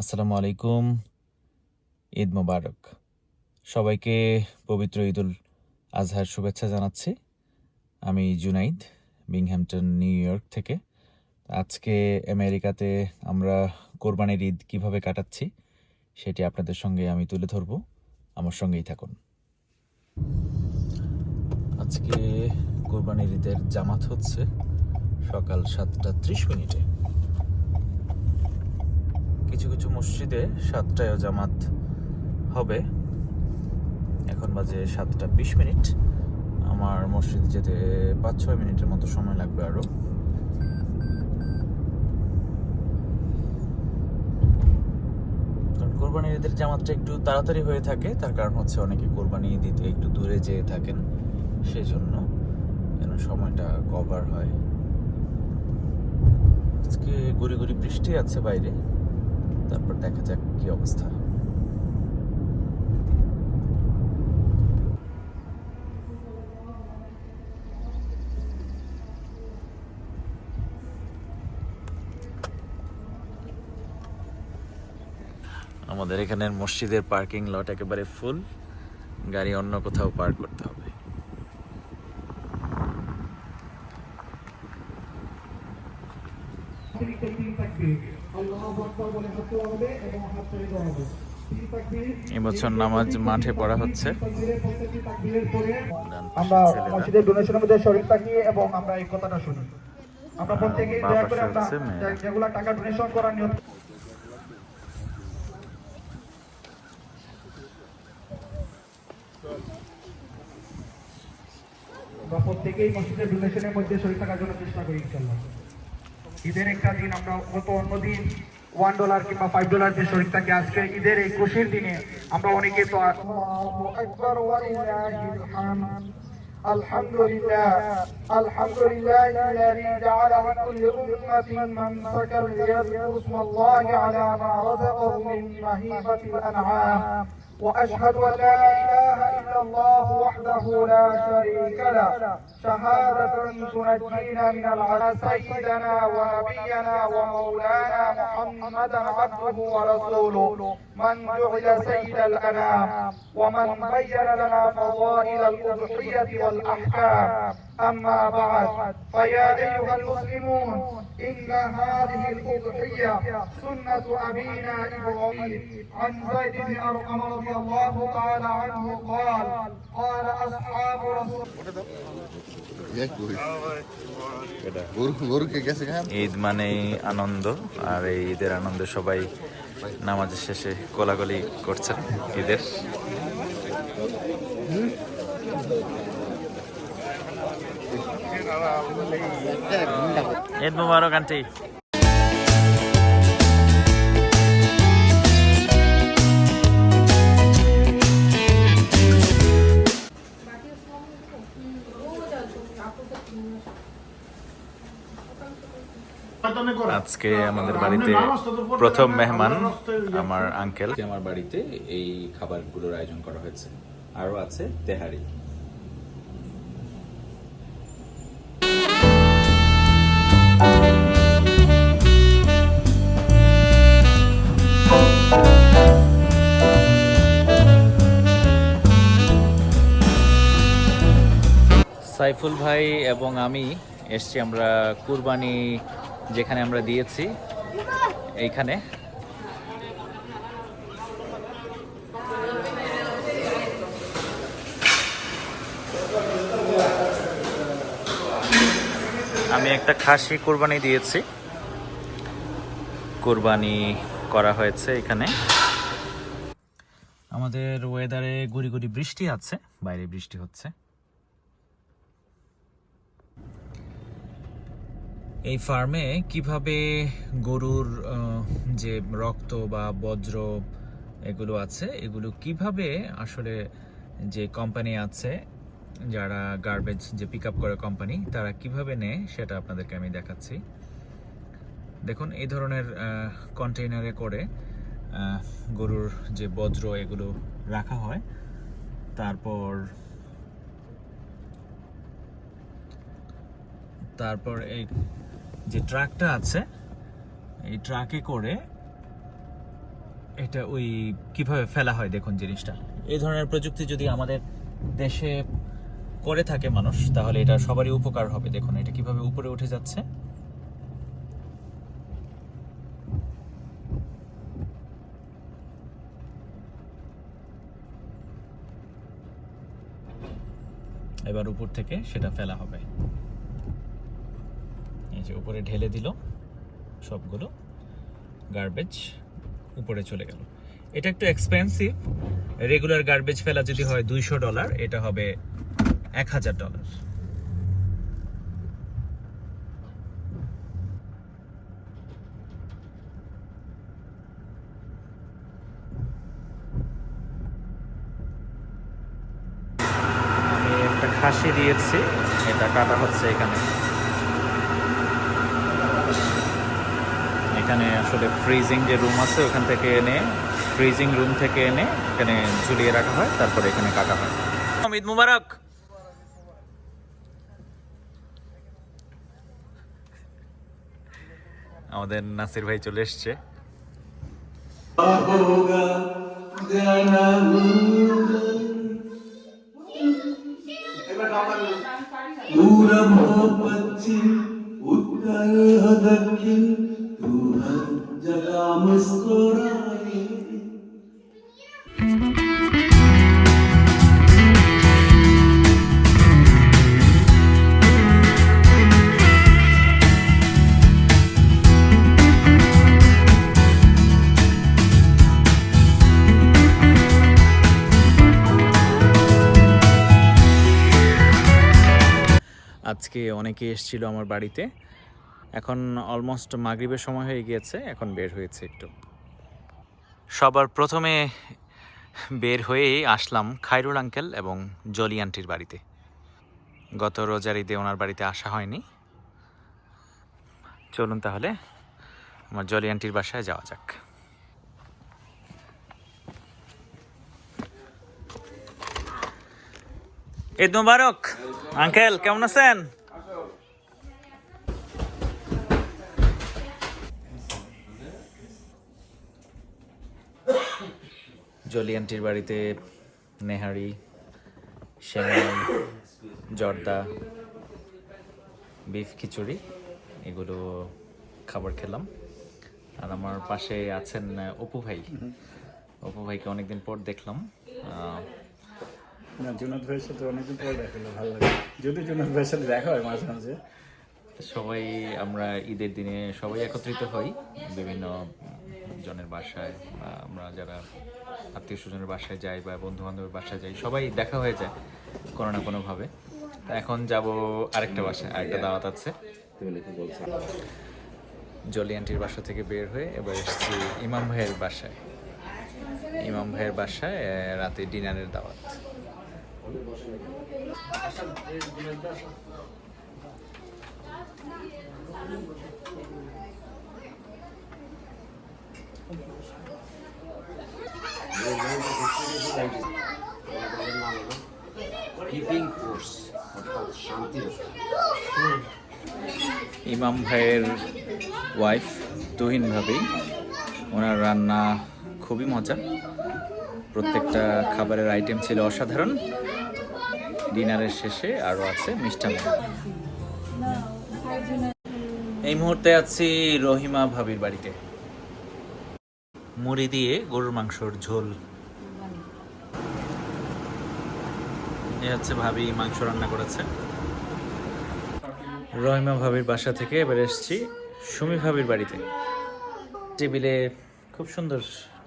আসসালামু আলাইকুম। ঈদ মোবারক। সবাইকে পবিত্র ঈদুল আজহার শুভেচ্ছা জানাচ্ছি। আমি জুনাইদ বিংহ্যাম্পটন নিউ ইয়র্ক থেকে। আজকে আমেরিকাতে আমরা কোরবানির ঈদ কীভাবে কাটাচ্ছি, সেটি আপনাদের সঙ্গে আমি তুলে ধরব। আমার সঙ্গেই থাকুন। আজকে কোরবানির ঈদের জামাত হচ্ছে সকাল সাতটা ত্রিশ মিনিটে। কিছু কিছু মসজিদে সাতটায় জামাত হবে। এখন বাজে সাতটা বিশ মিনিট। আমার মসজিদ যেতে পাঁচ ছয় মিনিটের মতো সময় লাগবে আরও কোরবানির ঈদের জামাতটা একটু তাড়াতাড়ি হয়ে থাকে। তার কারণ হচ্ছে অনেকে কোরবানি দিতে একটু দূরে যেয়ে থাকেন। সেজন্য যেন সময়টা কভার হয়। আজকে গুড়ি গুড়ি বৃষ্টি আছে বাইরে। তারপর দেখা যাক কি অবস্থা। আমাদের এখানের মসজিদের পার্কিং লট একেবারে ফুল। গাড়ি অন্য কোথাও পার্ক করতে হবে। অতিরিক্ত তিন এবছর নামাজ মাঠে পড়া হচ্ছে। আমরা মসজিদের ডোনেশনের মধ্যে শরীর থাকি এবং আমরা এই কথাটা শুনি। আমরা প্রত্যেকেই বা দয়া করে আমরা যেগুলা টাকা ডোনেশন করার নিয়ম আমরা প্রত্যেকেই মসজিদের ডোনেশনের মধ্যে শরীর থাকার জন্য চেষ্টা করি ইনশাল্লাহ ঈদের একটা দিন আমরা গত অন্য দিন ওয়ান ডলার কিংবা ফাইভ ডলার দিয়ে শরীর থাকে আজকে ঈদের এই খুশির দিনে আমরা অনেকে তো আকবর الحمد لله الحمد لله الذي جعل من كل أمة منسكا ليذكروا اسم الله على ما رزقهم من مهيبة الأنعام وأشهد أن لا إله إلا الله وحده لا شريك له. شهادة تنجينا من العذاب سيدنا ونبينا ومولانا محمدا عبده ورسوله. من جعل سيد الأنام ومن بين لنا فضائل الأضحية والأحكام. أما بعد فيا أيها المسلمون إن هذه الأضحية سنة أبينا إبراهيم عن زيد بن أرقم رضي الله تعالى عنه قال قال أصحاب رسول এক কই গরু গরুকে গেছে খান ঈদ মানেই আনন্দ আর এই ঈদের আনন্দে সবাই নামাজের শেষে কোলাগলি করছেন ঈদের ঈদ মুবারক, আন্টি। আজকে আমাদের বাড়িতে প্রথম মেহমান আমার আঙ্কেল আমার বাড়িতে এই খাবারগুলোর আয়োজন করা হয়েছে। আরও আছে তেহারি। সাইফুল ভাই এবং আমি এসছি আমরা কুরবানি যেখানে আমরা দিয়েছি, এইখানে। আমি একটা খাসি কোরবানি দিয়েছি। কোরবানি করা হয়েছে এখানে। আমাদের ওয়েদারে গুড়ি গুড়ি বৃষ্টি আছে, বাইরে বৃষ্টি হচ্ছে। এই ফার্মে কীভাবে গরুর যে রক্ত বা বজ্র এগুলো আছে, এগুলো কীভাবে আসলে যে কোম্পানি আছে, যারা গার্বেজ যে পিক আপ করে কোম্পানি তারা কীভাবে নেয় সেটা আপনাদেরকে আমি দেখাচ্ছি। দেখুন, এই ধরনের কন্টেইনারে করে গরুর যে বজ্র এগুলো রাখা হয়। তারপর তারপর এই যে ট্রাকটা আছে, এই ট্রাকে করে এটা ওই কীভাবে ফেলা হয় দেখুন জিনিসটা। এই ধরনের প্রযুক্তি যদি আমাদের দেশে করে থাকে মানুষ, তাহলে এটা সবারই উপকার হবে। দেখুন, এটা কীভাবে উপরে উঠে যাচ্ছে। এবার উপর থেকে সেটা ফেলা হবে। যে উপরে ঢেলে দিল সবগুলো গার্বেজ উপরে চলে গেল। এটা একটু এক্সপেন্সিভ রেগুলার গার্বেজ ফেলা যদি হয় দুইশো ডলার এটা হবে এক হাজার ডলার খাসি দিয়েছি, এটা কাটা হচ্ছে এখানে। এখানে আসলে ফ্রিজিং যে রুম আছে ওখান থেকে এনে ফ্রিজিং রুম থেকে এনে এখানে ঝুলিয়ে রাখা হয় তারপরে এখানে কাটা হয় ঈদ মুবারক আমাদের নাসির ভাই চলে এসছে पूरब हो पश्चिम उत्तर हो दक्षिण तू हर जगह मुस्कुराए আজকে অনেকে এসেছিল আমার বাড়িতে এখন অলমোস্ট মাগরিবের সময় হয়ে গিয়েছে, এখন বের হয়েছে একটু। সবার প্রথমে বের হয়েই আসলাম খায়রুল আঙ্কেল এবং জলি আন্টির বাড়িতে। গত রোজার ঈদে ওনার বাড়িতে আসা হয়নি। চলুন তাহলে আমার জলি আন্টির বাসায় যাওয়া যাক। ঈদ মুবারক! আঙ্কেল, কেমন আছেন? জলি আন্টির বাড়িতে নেহারি সেমাই জর্দা বিফ খিচুড়ি এগুলো খাবার খেলাম। আর আমার পাশে আছেন অপু ভাই। অপু ভাইকে অনেকদিন পর দেখলাম। না জুনাদ ভাইয়ের সাথে অনেকদিন পর দেখা ভালো লাগে যদি জুনাদ ভাইয়ের সাথে দেখা হয় মাঝে মাঝে। সবাই আমরা ঈদের দিনে সবাই একত্রিত হই। বিভিন্ন জনের বাসায় বা আমরা যারা আত্মীয় স্বজনের বাসায় যাই বা বন্ধু বান্ধবের বাসায় যাই সবাই দেখা হয়ে যায় কোনো না কোনোভাবে। তা এখন যাব আরেকটা বাসায় আরেকটা দাওয়াত আছে। জলি আন্টির বাসা থেকে বের হয়ে এবার এসেছি ইমাম ভাইয়ের বাসায়। ইমাম ভাইয়ের বাসায় রাতে ডিনারের দাওয়াত। ইমাম ভাইয়ের ওয়াইফ তুহিন ভাবি ওনার রান্না খুবই মজা। প্রত্যেকটা খাবারের আইটেম ছিল অসাধারণ। ডিনারের শেষে আরও আছে মিষ্টান্ন। এই মুহূর্তে আছি রহিমা ভাবির বাড়িতে। মুড়ি দিয়ে গরুর মাংসর ঝোল। এ হচ্ছে ভাবি মাংস রান্না করেছে। রহিমা ভাবির বাসা থেকে এবার এসেছি সুমি ভাবির বাড়িতে। টেবিলে খুব সুন্দর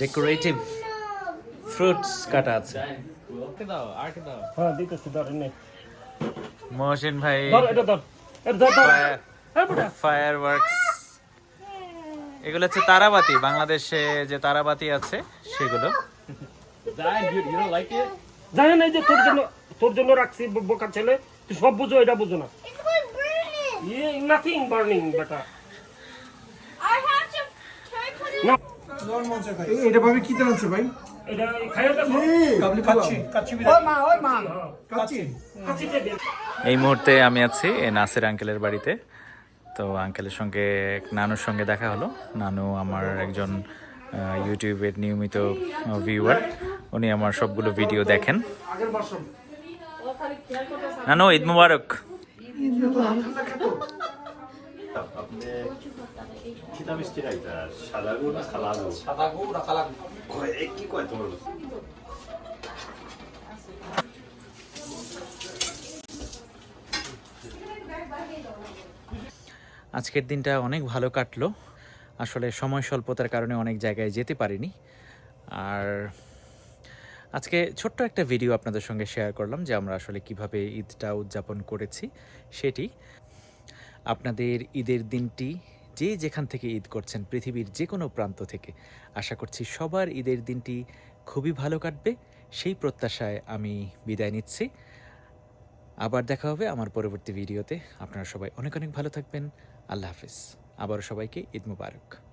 ডেকোরেটিভ ফ্রুটস কাটা আছে। হ্যাঁ মহসিন ভাই ফায়ার ওয়ার্কস এগুলো হচ্ছে তারাবাতি বাংলাদেশে যে তারাবাতি আছে সেগুলো। জানি না এই যে তোর জন্য তোর জন্য রাখছি ব- বোকা ছেলে তুই সব বুঝো এটা বুঝো না। ইয়ে নাথিং বার্নিং বেটা। I have to try putting না। এটা ভাবে কি জানছে ভাই? এটা খাইয়ে দেখো কাচ্চি কাচ্চি ওই মা ওই মা। কাচ্চি। কাছিতে এই মুহূর্তে আমি আছি নাসির আঙ্কেলের বাড়িতে। তো আঙ্কেলের সঙ্গে এক নানুর সঙ্গে দেখা হলো। নানু আমার একজন ইউটিউবের নিয়মিত ভিউয়ার উনি আমার সবগুলো ভিডিও দেখেন। নানু ঈদ মুবারক। খাইতা সাদা গো না খালা গো সাদা গো না খালা কয় এ কি কয় তোমার? আজকের দিনটা অনেক ভালো কাটলো। আসলে সময় স্বল্পতার কারণে অনেক জায়গায় যেতে পারিনি। আর আজকে ছোট্ট একটা ভিডিও আপনাদের সঙ্গে শেয়ার করলাম যে আমরা আসলে কীভাবে ঈদটা উদযাপন করেছি সেটি। আপনাদের ঈদের দিনটি যে যেখান থেকে ঈদ করছেন, পৃথিবীর যে কোনো প্রান্ত থেকে, আশা করছি সবার ঈদের দিনটি খুবই ভালো কাটবে। সেই প্রত্যাশায় আমি বিদায় নিচ্ছি। আবার দেখা হবে আমার পরবর্তী ভিডিওতে। আপনারা সবাই অনেক অনেক ভালো থাকবেন। আল্লাহ হাফিজ। আবারও সবাইকে ঈদ মুবারক।